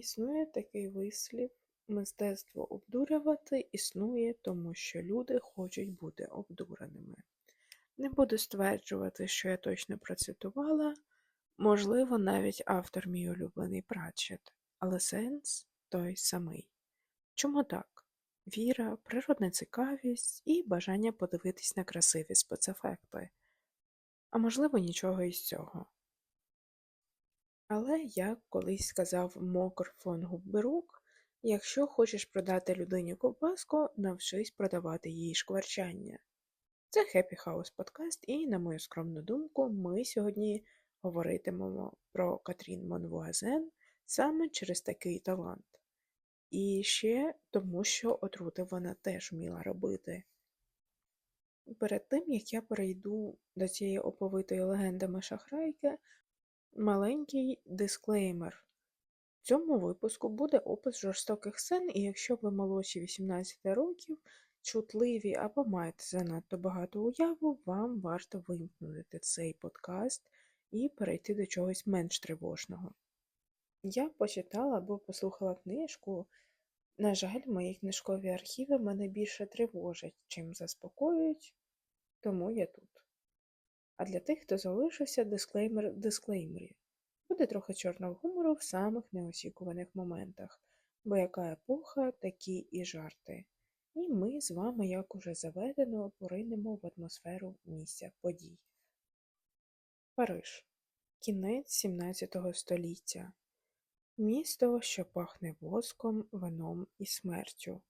Існує такий вислів мистецтво обдурювати існує, тому що люди хочуть бути обдуреними. Не буду стверджувати, що я точно процитувала, можливо, навіть автор мій улюблений Пратчет, але сенс той самий. Чому так? Віра, природна цікавість і бажання подивитись на красиві спецефекти. А можливо, нічого із цього. Але, як колись сказав Мокр фон Губберук, якщо хочеш продати людині ковбаску, навчись продавати їй шкварчання. Це Happy House подкаст, і, на мою скромну думку, ми сьогодні говоритимемо про Катрін Монвуазен саме через такий талант. І ще тому, що отрути вона теж вміла робити. Перед тим, як я перейду до цієї оповитої легендами шахрайки, маленький дисклеймер. В цьому випуску буде опис жорстоких сцен, і якщо ви молодші 18 років, чутливі або маєте занадто багато уяву, вам варто вимкнути цей подкаст і перейти до чогось менш тривожного. Я почитала або послухала книжку. На жаль, мої книжкові архіви мене більше тривожать, чим заспокоюють, тому я тут. А для тих, хто залишився, дисклеймер в дисклеймері. Буде трохи чорного гумору в самих неочікуваних моментах, бо яка епоха, такі і жарти. І ми з вами, як уже заведено, поринемо в атмосферу місця подій. Париж. Кінець 17 століття. Місто, що пахне воском, вином і смертю.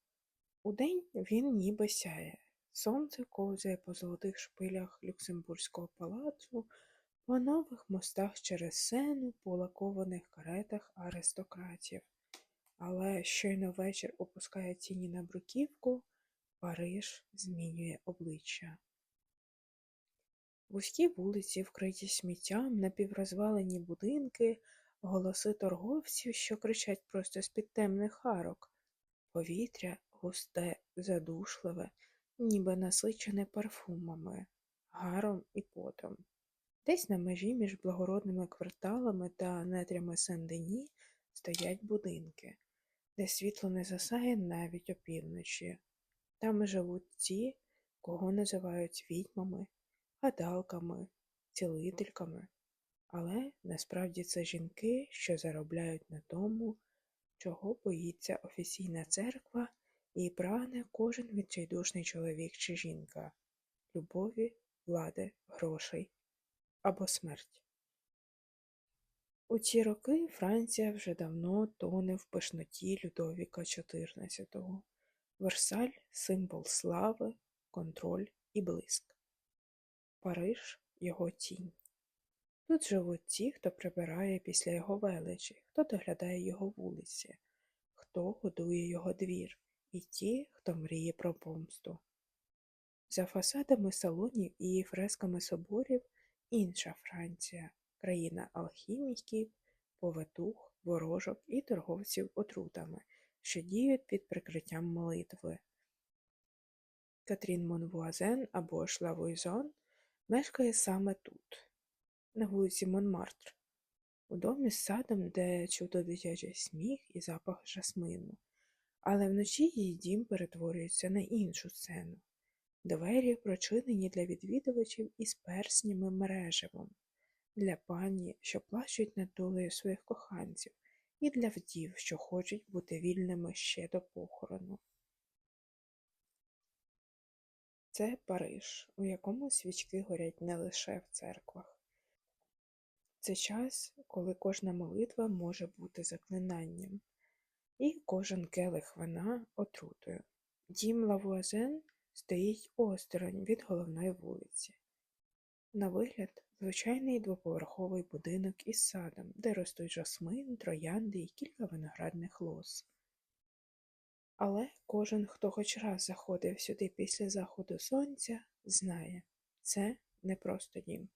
Удень він ніби сяє. Сонце ковзає по золотих шпилях Люксембурзького палацу, по нових мостах через сену, по лакованих каретах аристократів. Але щойно вечір опускає тіні на бруківку, Париж змінює обличчя. Вузькі вулиці, вкриті сміттям, напіврозвалені будинки, голоси торговців, що кричать просто з-під темних харок, повітря густе, задушливе, ніби насичене парфумами, гаром і потом. Десь на межі між благородними кварталами та нетрями Сен-Дені стоять будинки, де світло не засає навіть опівночі. Там живуть ті, кого називають відьмами, гадалками, цілительками. Але насправді це жінки, що заробляють на тому, чого боїться офіційна церква і прагне кожен відчайдушний чоловік чи жінка любові, влади, грошей або смерть. У ці роки Франція вже давно тоне в пишноті Людовіка XIV. Версаль символ слави, контроль і блиск. Париж його тінь. Тут живуть ті, хто прибирає після його величі, хто доглядає його вулиці, хто годує його двір, і ті, хто мріє про помсту. За фасадами салонів і фресками соборів інша Франція, країна алхіміків, повитух, ворожок і торговців отрутами, що діють під прикриттям молитви. Катрін Монвуазен або ж Лавуйзон мешкає саме тут, на вулиці Монмартр, у домі з садом, де чудо дитячий сміх і запах жасмину, але вночі її дім перетворюється на іншу сцену. Двері прочинені для відвідувачів із перснями мережевом, для пані, що плачуть над долею своїх коханців, і для вдів, що хочуть бути вільними ще до похорону. Це Париж, у якому свічки горять не лише в церквах. Це час, коли кожна молитва може бути заклинанням, і кожен келих вина отрутою. Дім Лавуазен стоїть осторонь від головної вулиці. На вигляд, звичайний двоповерховий будинок із садом, де ростуть жасмин, троянди і кілька виноградних лоз. Але кожен, хто хоч раз заходив сюди після заходу сонця, знає це не просто дім.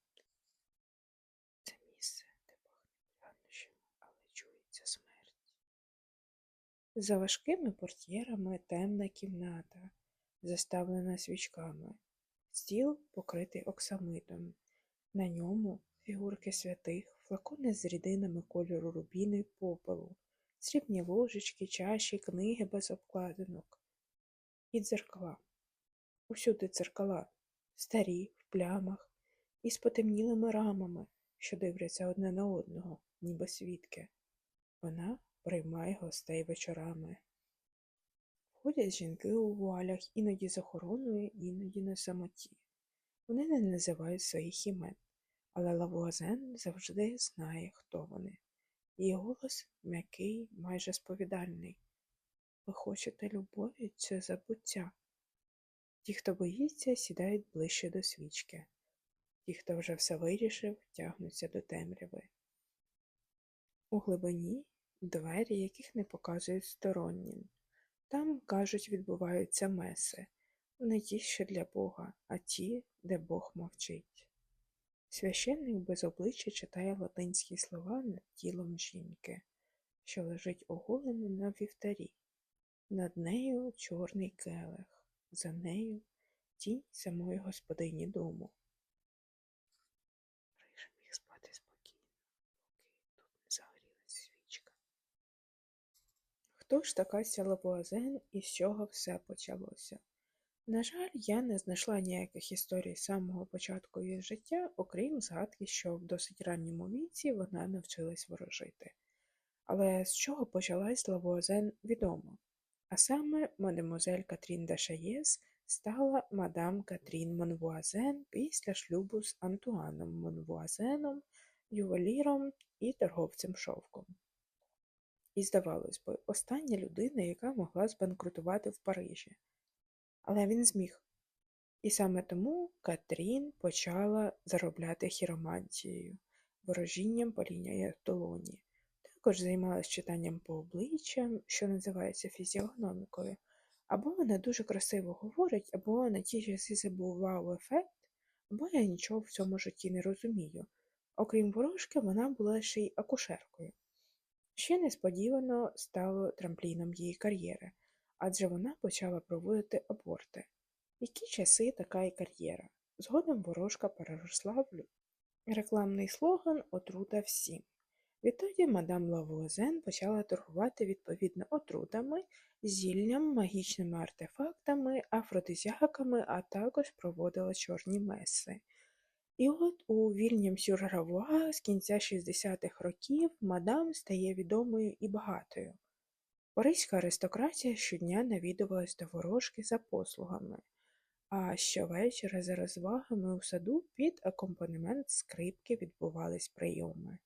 Це місце, де пахне прянощами, але чується смерть. За важкими портьєрами темна кімната, заставлена свічками, стіл покритий оксамитом, на ньому фігурки святих, флакони з рідинами кольору рубіну й попелу, срібні ложечки, чаші, книги без обкладинок. І дзеркала. Усюди дзеркала, старі, в плямах, із потемнілими рамами, що дивляться одне на одного, ніби свідки. Вона приймає гостей вечорами. Ходять жінки у вуалях іноді з охороною, іноді на самоті. Вони не називають своїх імен, але Лавуазен завжди знає, хто вони. Її голос м'який, майже сповідальний. Ви хочете любові чи забуття? Ті, хто боїться, сідають ближче до свічки. Ті, хто вже все вирішив, тягнуться до темряви. У глибині двері, яких не показують стороннім. Там, кажуть, відбуваються меси, не ті, що для Бога, а ті, де Бог мовчить. Священник без обличчя читає латинські слова над тілом жінки, що лежить оголена на вівтарі. Над нею чорний келих, за нею тінь самої господині дому. Рижа міг спати спокійно, поки тут не загорілась свічка. Хто ж така ця Лавуазен і з чого все почалося? На жаль, я не знайшла ніяких історій з самого початку її життя, окрім згадки, що в досить ранньому віці вона навчилась ворожити. Але з чого почалась Лавуазен відомо. А саме мадемуазель Катрін де Шаєс стала мадам Катрін Монвуазен після шлюбу з Антуаном Монвуазеном, ювеліром і торговцем шовком. І, здавалось би, остання людина, яка могла збанкрутувати в Парижі. Але він зміг. І саме тому Катрін почала заробляти хіромантією, ворожінням по лінії долоні. Також займалась читанням по обличчям, що називається фізіогномікою. Або вона дуже красиво говорить, або на ті часи це був вау-ефект, або я нічого в цьому житті не розумію. Окрім ворожки, вона була ще й акушеркою. Ще несподівано стало трампліном її кар'єри, адже вона почала проводити аборти. Які часи така і кар'єра. Згодом ворожка переросла в лю- рекламний слоган Отрута всім. Відтоді мадам Лавуазен почала торгувати відповідно отрутами, зіллям, магічними артефактами, афродизіаками, а також проводила чорні меси. І от у вільнім сюргравуа з кінця 60-х років мадам стає відомою і багатою. Паризька аристократія щодня навідувалась до ворожки за послугами, а щовечора за розвагами у саду під акомпанемент скрипки відбувались прийоми.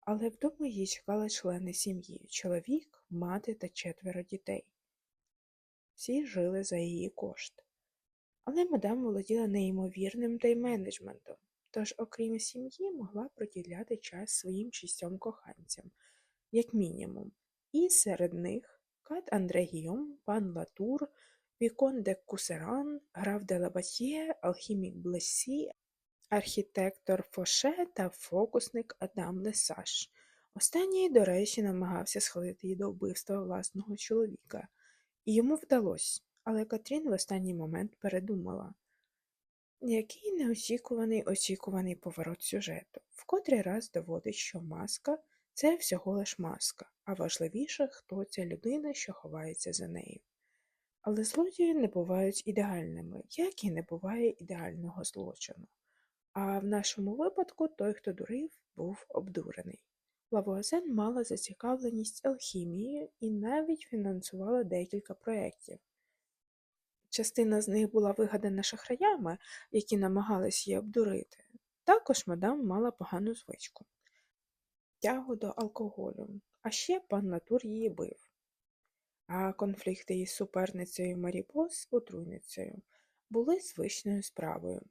Але вдома її чекали члени сім'ї чоловік, мати та четверо дітей. Всі жили за її кошт. Але мадам володіла неймовірним тайм-менеджментом, тож, окрім сім'ї, могла приділяти час своїм шістьом коханцям, як мінімум, і серед них Кат Андре Гійом, пан Латур, Вікон де Кусеран, граф де Лабатьє, алхімік Блесі, архітектор Фоше та фокусник Адам Лесаш. Останній, до речі, намагався схилити її до вбивства власного чоловіка, і йому вдалося, але Катрін в останній момент передумала. Який неочікуваний очікуваний поворот сюжету, в котрий раз доводить, що маска це всього лиш маска, а важливіше, хто ця людина, що ховається за нею. Але злодії не бувають ідеальними, як і не буває ідеального злочину. А в нашому випадку той, хто дурив, був обдурений. Лавуазен мала зацікавленість алхімією і навіть фінансувала декілька проєктів. Частина з них була вигадана шахраями, які намагались її обдурити. Також мадам мала погану звичку тягу до алкоголю, а ще пан Натур її бив. А конфлікти із суперницею Маріпос, отруйницею, були звичною справою.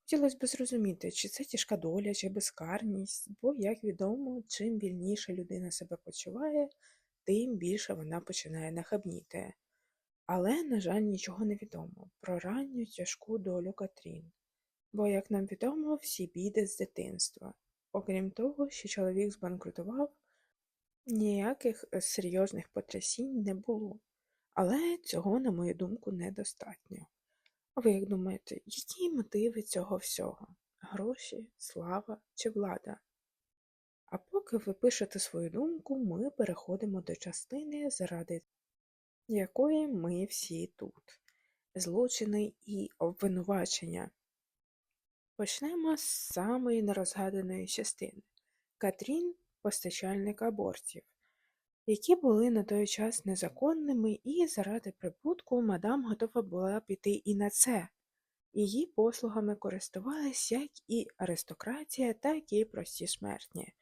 Хотілося б зрозуміти, чи це тяжка доля, чи безкарність, бо, як відомо, чим вільніше людина себе почуває, тим більше вона починає нахабніти. Але, на жаль, нічого не відомо про ранню тяжку долю Катрін, бо, як нам відомо, всі біди з дитинства. Окрім того, що чоловік збанкрутував, ніяких е, серйозних потрясінь не було. Але цього, на мою думку, недостатньо. А ви як думаєте, які мотиви цього всього? Гроші, слава чи влада? А поки ви пишете свою думку, ми переходимо до частини, заради якої ми всі тут. Злочини і обвинувачення. Почнемо з самої нерозгаданої частини Катрін постачальник абортів, які були на той час незаконними, і заради прибутку мадам готова була піти і на це. Її послугами користувались як і аристократія, так і прості смертні.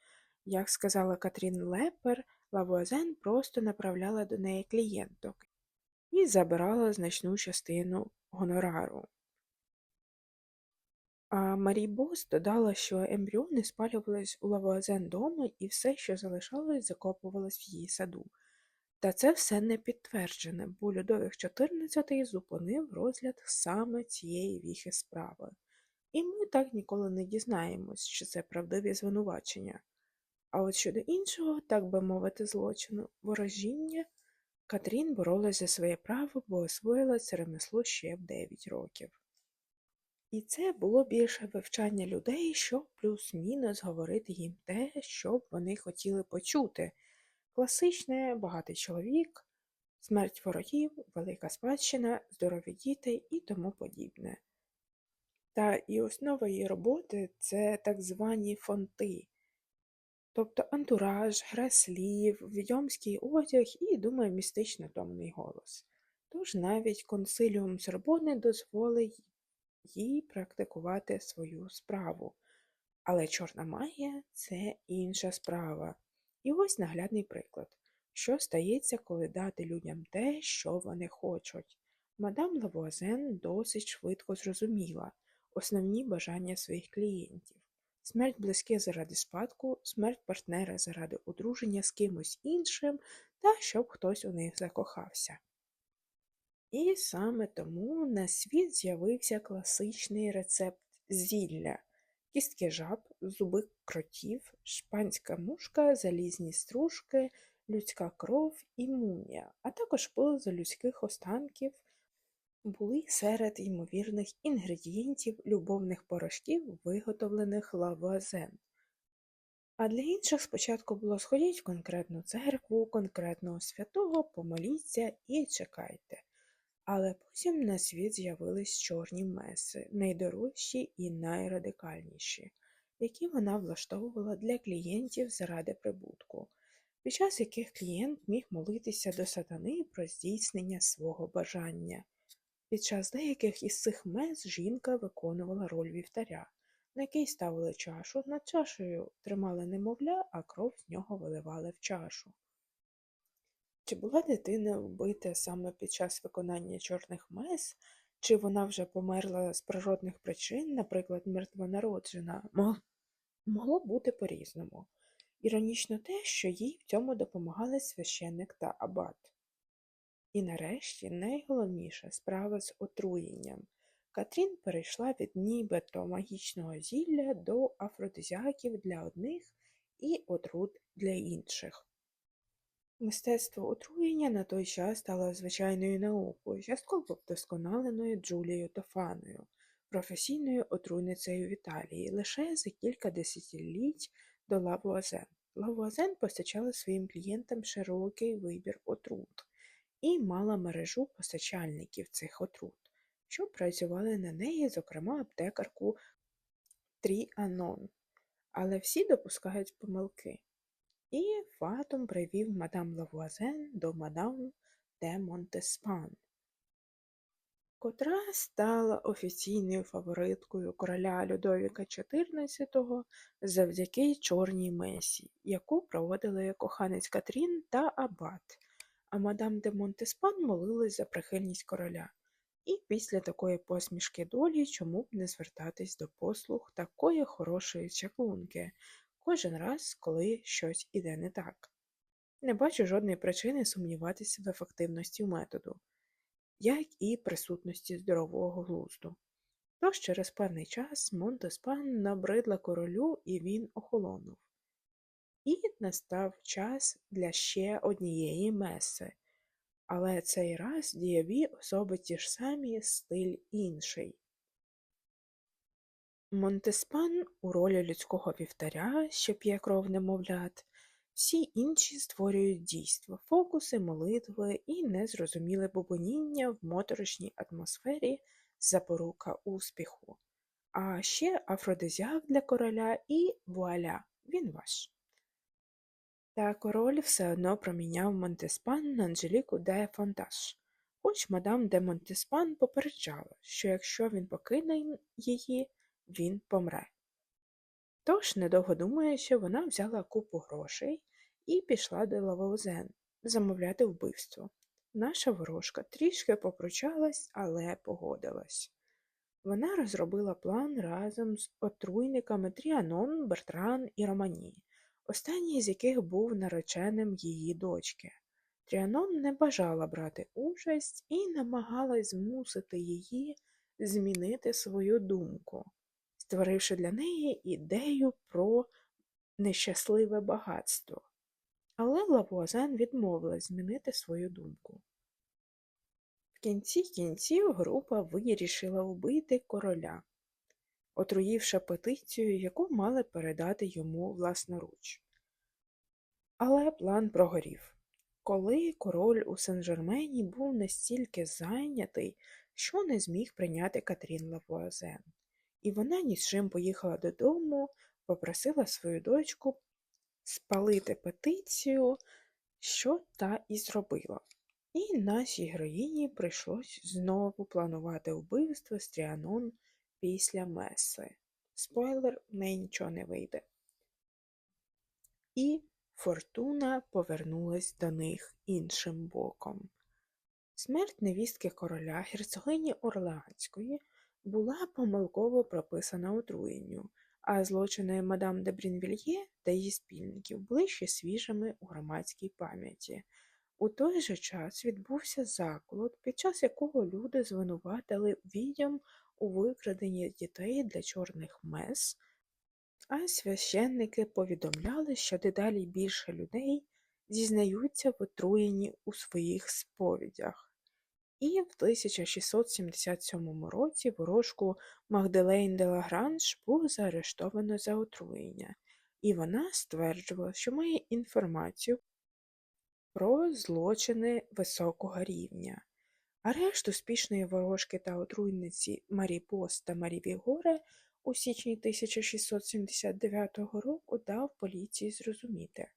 Як сказала Катрін Лепер, Лавуазен просто направляла до неї клієнток і забирала значну частину гонорару. А Марі Бос додала, що ембріони спалювались у Лавуазен дома і все, що залишалось, закопувалось в її саду. Та це все не підтверджене, бо Людовік XIV зупинив розгляд саме цієї віхи справи. І ми так ніколи не дізнаємось, чи це правдиві звинувачення. А от щодо іншого, так би мовити, злочину, ворожіння, Катрін боролась за своє право, бо освоїла це ремесло ще в 9 років. І це було більше вивчання людей, щоб плюс-мінус говорити їм те, що б вони хотіли почути. Класичне багатий чоловік, смерть ворогів, велика спадщина, здорові діти і тому подібне. Та і основа її роботи це так звані фонти, тобто антураж, гра слів, відьомський одяг і, думаю, містично томний голос. Тож навіть консиліум Сорбони дозволить їй практикувати свою справу. Але чорна магія це інша справа. І ось наглядний приклад, що стається, коли дати людям те, що вони хочуть. Мадам Лавуазен досить швидко зрозуміла основні бажання своїх клієнтів смерть близьких заради спадку, смерть партнера заради одруження з кимось іншим та щоб хтось у них закохався. І саме тому на світ з'явився класичний рецепт зілля кістки жаб, зуби кротів, шпанська мушка, залізні стружки, людська кров і мумія, а також пил людських останків були серед ймовірних інгредієнтів любовних порошків, виготовлених лавуазен. А для інших спочатку було сходіть в конкретну церкву, конкретного святого, помоліться і чекайте. Але потім на світ з'явились чорні меси, найдорожчі і найрадикальніші, які вона влаштовувала для клієнтів заради прибутку, під час яких клієнт міг молитися до сатани про здійснення свого бажання. Під час деяких із цих мес жінка виконувала роль вівтаря, на який ставили чашу, над чашею тримали немовля, а кров з нього виливали в чашу. Чи була дитина вбита саме під час виконання чорних мес, чи вона вже померла з природних причин, наприклад, мертвонароджена, могло бути по-різному. Іронічно те, що їй в цьому допомагали священник та абат. І нарешті найголовніша справа з отруєнням. Катрін перейшла від нібито магічного зілля до афродизіаків для одних і отрут для інших. Мистецтво отруєння на той час стало звичайною наукою, частково вдосконаленою Джулією Тофаною, професійною отруйницею в Італії, лише за кілька десятиліть до Лавуазен. Лавуазен постачала своїм клієнтам широкий вибір отрут і мала мережу постачальників цих отрут, що працювали на неї, зокрема аптекарку Тріанон. Але всі допускають помилки. І Фатум привів мадам Лавуазен до мадам де Монтеспан, котра стала офіційною фавориткою короля Людовіка XIV завдяки Чорній Месі, яку проводили коханець Катрін та Абат, а мадам де Монтеспан молилась за прихильність короля. І після такої посмішки долі чому б не звертатись до послуг такої хорошої чаклунки, кожен раз, коли щось іде не так. Не бачу жодної причини сумніватися в ефективності методу, як і присутності здорового глузду. Тож через певний час Монтеспан набридла королю і він охолонув. І настав час для ще однієї меси, але цей раз дієві особи ті ж самі, стиль інший. Монтеспан у ролі людського вівтаря, що п'є кров немовлят, всі інші створюють дійства, фокуси, молитви і незрозуміле бубоніння в моторошній атмосфері запорука успіху. А ще афродизіак для короля і вуаля, він ваш. Та король все одно проміняв Монтеспан на Анжеліку де Фонташ, хоч мадам де Монтеспан попереджала, що якщо він покине її, він помре. Тож, недовго думаючи, вона взяла купу грошей і пішла до Лаваузен замовляти вбивство. Наша ворожка трішки попрочалась, але погодилась. Вона розробила план разом з отруйниками Тріанон, Бертран і Романі, останній з яких був нареченим її дочки. Тріанон не бажала брати участь і намагалась змусити її змінити свою думку, створивши для неї ідею про нещасливе багатство. Але Лавуазен відмовилась змінити свою думку. В кінці кінців група вирішила вбити короля, отруївши петицію, яку мали передати йому власноруч. Але план прогорів. Коли король у Сен-Жермені був настільки зайнятий, що не зміг прийняти Катрін Лавуазен, і вона ні з чим поїхала додому, попросила свою дочку спалити петицію, що та і зробила. І нашій героїні прийшлось знову планувати вбивство Тріанон після меси. Спойлер, в неї нічого не вийде. І фортуна повернулась до них іншим боком. Смерть невістки короля герцогині Орлеанської була помилково прописана отруєнню, а злочини мадам де Брінвільє та її спільників були ще свіжими у громадській пам'яті. У той же час відбувся заколот, під час якого люди звинуватили відьом у викраденні дітей для чорних мес, а священники повідомляли, що дедалі більше людей зізнаються в отруєнні у своїх сповідях. І в 1677 році ворожку Магдалейн де Лагранж було заарештовано за отруєння, і вона стверджувала, що має інформацію про злочини високого рівня. Арешт успішної ворожки та отруйниці Марі Пост та Марі Вігоре у січні 1679 року дав поліції зрозуміти,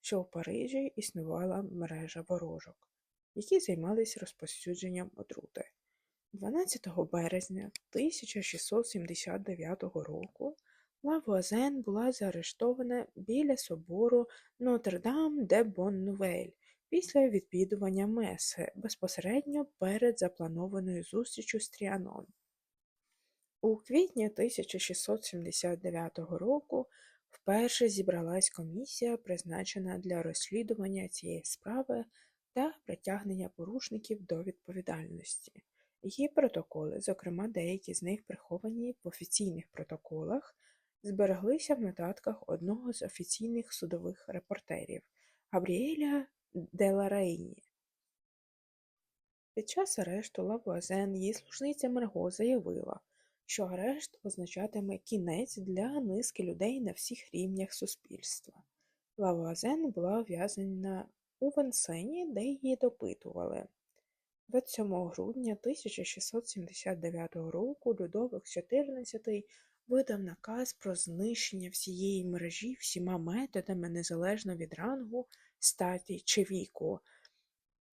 що в Парижі існувала мережа ворожок, які займалися розповсюдженням отрути. 12 березня 1679 року Лавуазен була заарештована біля собору Нотр-Дам де Бон-Нувель після відвідування меси безпосередньо перед запланованою зустрічю з Тріанон. У квітні 1679 року вперше зібралась комісія, призначена для розслідування цієї справи та притягнення порушників до відповідальності. Її протоколи, зокрема деякі з них приховані в офіційних протоколах, збереглися в нотатках одного з офіційних судових репортерів Габріеля Деларейні. Під час арешту Лавуазен її служниця Марго заявила, що арешт означатиме кінець для низки людей на всіх рівнях суспільства. Лавуазен була ув'язнена у Венсені, де її допитували. 27 грудня 1679 року Людовик XIV видав наказ про знищення всієї мережі всіма методами незалежно від рангу, статі чи віку.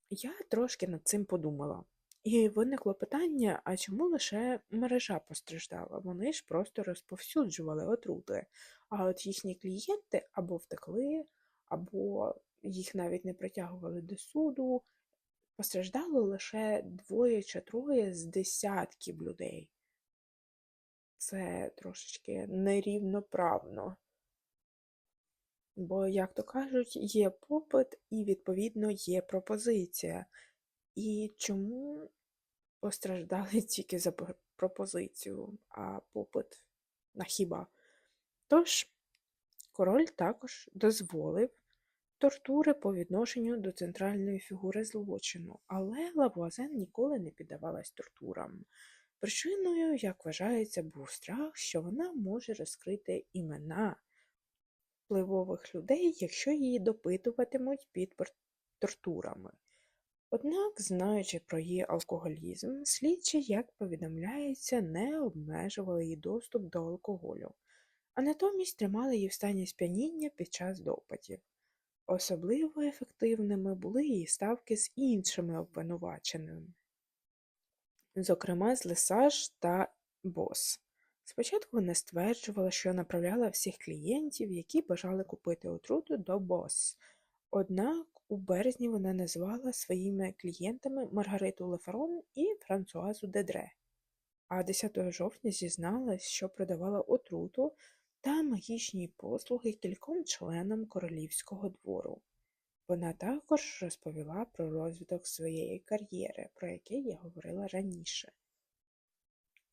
Я трошки над цим подумала. І виникло питання, а чому лише мережа постраждала? Вони ж просто розповсюджували отрути, а от їхні клієнти або втекли, або їх навіть не притягували до суду. Постраждало лише двоє чи троє з десятків людей. Це трошечки нерівноправно. Бо, як то кажуть, є попит і, відповідно, є пропозиція. І чому постраждали тільки за пропозицію, а попит на хіба? Тож, король також дозволив тортури по відношенню до центральної фігури злочину, але Лавуазен ніколи не піддавалась тортурам. Причиною, як вважається, був страх, що вона може розкрити імена впливових людей, якщо її допитуватимуть під тортурами. Однак, знаючи про її алкоголізм, слідчі, як повідомляється, не обмежували її доступ до алкоголю, а натомість тримали її в стані сп'яніння під час допитів. Особливо ефективними були її ставки з іншими обвинуваченими, зокрема з Лесаж та Бос. Спочатку вона стверджувала, що направляла всіх клієнтів, які бажали купити отруту до Бос. Однак у березні вона назвала своїми клієнтами Маргариту Лефарон і Франсуазу Дедре, а 10 жовтня зізналась, що продавала отруту та магічні послуги кільком членам королівського двору. Вона також розповіла про розвиток своєї кар'єри, про який я говорила раніше.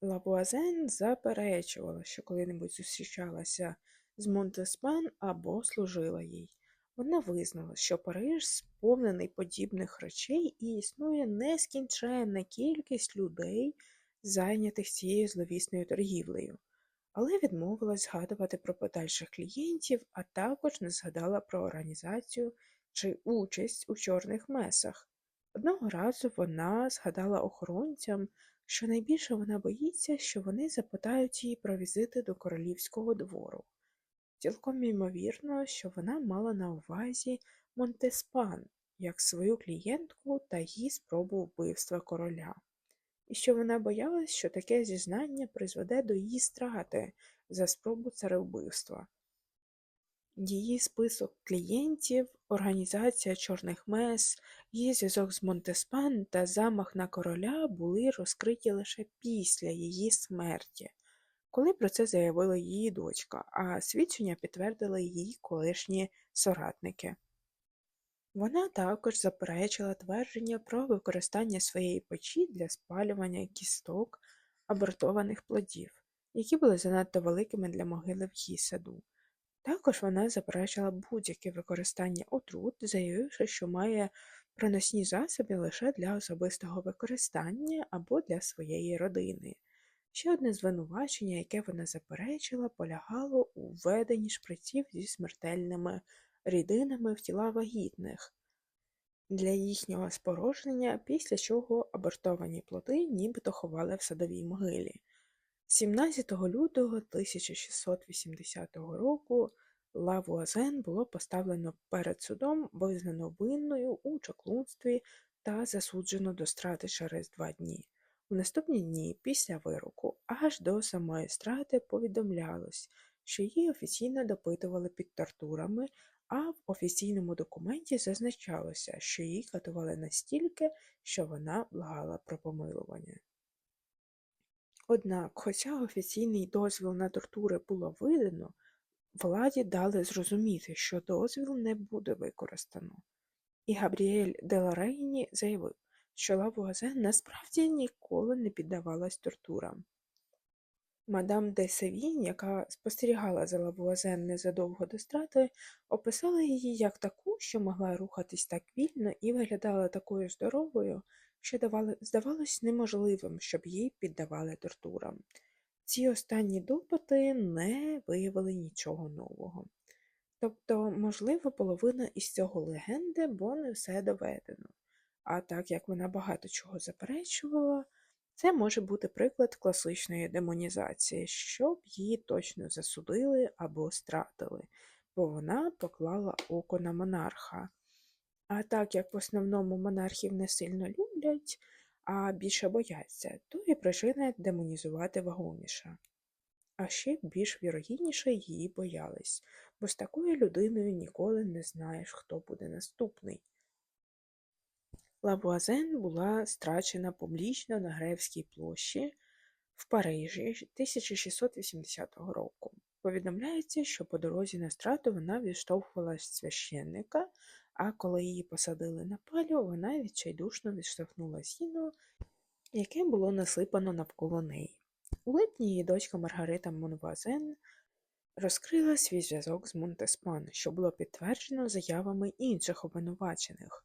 Лавуазен заперечувала, що коли-небудь зустрічалася з Монтеспан або служила їй. Вона визнала, що Париж сповнений подібних речей і існує нескінченна кількість людей, зайнятих цією зловісною торгівлею, але відмовилась згадувати про подальших клієнтів, а також не згадала про організацію чи участь у чорних месах. Одного разу вона згадала охоронцям, що найбільше вона боїться, що вони запитають її про візити до королівського двору. Цілком ймовірно, що вона мала на увазі Монтеспан як свою клієнтку та її спробу вбивства короля, і що вона боялась, що таке зізнання призведе до її страти за спробу царевбивства. Її список клієнтів, організація чорних мес, її зв'язок з Монтеспан та замах на короля були розкриті лише після її смерті, коли про це заявила її дочка, а свідчення підтвердили її колишні соратники. Вона також заперечила твердження про використання своєї печі для спалювання кісток абортованих плодів, які були занадто великими для могили в її саду. Також вона заперечила будь-яке використання отрут, заявивши, що має проносні засоби лише для особистого використання або для своєї родини. Ще одне звинувачення, яке вона заперечила, полягало у введенні шприців зі смертельними рідинами в тіла вагітних для їхнього спорожнення, після чого абортовані плоди нібито ховали в садовій могилі. 17 лютого 1680 року Лавуазен було поставлено перед судом, визнано винною у чаклунстві та засуджено до страти через два дні. У наступні дні після вироку аж до самої страти повідомлялось, що її офіційно допитували під тортурами, а в офіційному документі зазначалося, що її катували настільки, що вона благала про помилування. Однак, хоча офіційний дозвіл на тортури було видано, владі дали зрозуміти, що дозвіл не буде використано. І Габріель Деларейні заявив, що Лавуазен насправді ніколи не піддавалась тортурам. Мадам де Севінь, яка спостерігала за Лавуазен незадовго до страти, описала її як таку, що могла рухатись так вільно і виглядала такою здоровою, що давали, здавалось неможливим, щоб їй піддавали тортурам. Ці останні допити не виявили нічого нового. Тобто, можливо, половина із цього легенди, бо не все доведено. А так як вона багато чого заперечувала, це може бути приклад класичної демонізації, щоб її точно засудили або стратили, бо вона поклала око на монарха. А так як в основному монархів не сильно люблять, а більше бояться, то і причина демонізувати вагоміша. А ще більш вірогідніше її боялись, бо з такою людиною ніколи не знаєш, хто буде наступний. Лавуазен була страчена публічно на Гревській площі в Парижі 1680 року. Повідомляється, що по дорозі на страту вона відштовхувала священника, а коли її посадили на палю, вона відчайдушно відштовхнула сіно, яке було насипано навколо неї. У липні її дочка Маргарита Монвазен розкрила свій зв'язок з Монтеспан, що було підтверджено заявами інших обвинувачених.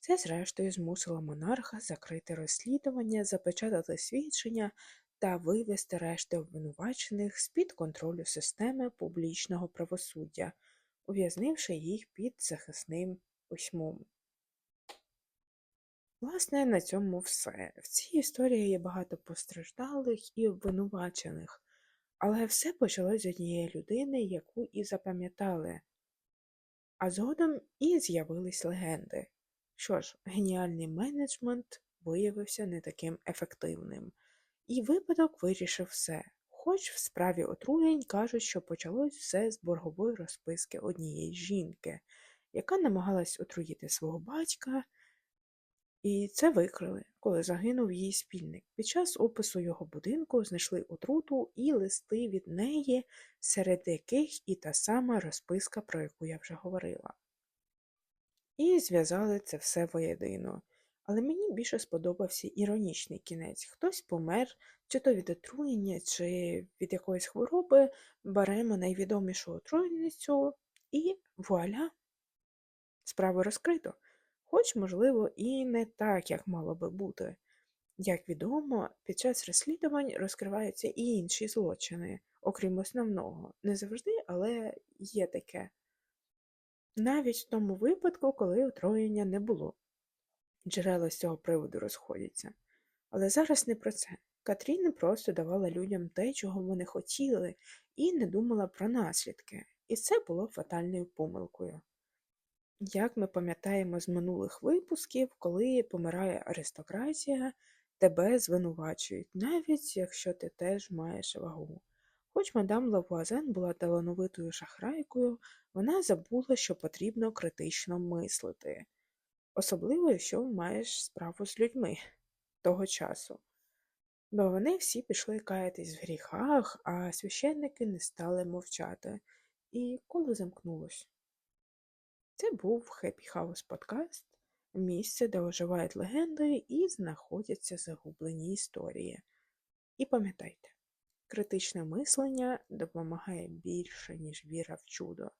Це, зрештою, змусило монарха закрити розслідування, запечатати свідчення та вивести решти обвинувачених з-під контролю системи публічного правосуддя, ув'язнивши їх під захисним письмом. Власне, на цьому все. В цій історії є багато постраждалих і обвинувачених, але все почалось з однієї людини, яку і запам'ятали, а згодом і з'явились легенди. Що ж, геніальний менеджмент виявився не таким ефективним, і випадок вирішив все. Хоч в справі отруєнь кажуть, що почалось все з боргової розписки однієї жінки, яка намагалась отруїти свого батька. І це викрили, коли загинув її спільник. Під час опису його будинку знайшли отруту і листи від неї, серед яких і та сама розписка, про яку я вже говорила. І зв'язали це все воєдино. Але мені більше сподобався іронічний кінець. Хтось помер, чи то від отруєння, чи від якоїсь хвороби, беремо найвідомішу отруєницю і вуаля, справу розкрито хоч, можливо, і не так, як мало би бути. Як відомо, під час розслідувань розкриваються і інші злочини, окрім основного. Не завжди, але є таке. Навіть в тому випадку, коли отруєння не було. Джерела з цього приводу розходяться. Але зараз не про це. Катрін просто давала людям те, чого вони хотіли, і не думала про наслідки, і це було фатальною помилкою. Як ми пам'ятаємо з минулих випусків, коли помирає аристократія, тебе звинувачують, навіть якщо ти теж маєш вагу. Хоч мадам Лавуазен була талановитою шахрайкою, вона забула, що потрібно критично мислити, особливо, якщо маєш справу з людьми того часу. Бо вони всі пішли каятись в гріхах, а священники не стали мовчати, і коло замкнулось. Це був Happy House подкаст, місце, де оживають легенди і знаходяться загублені історії. І пам'ятайте, критичне мислення допомагає більше, ніж віра в чудо.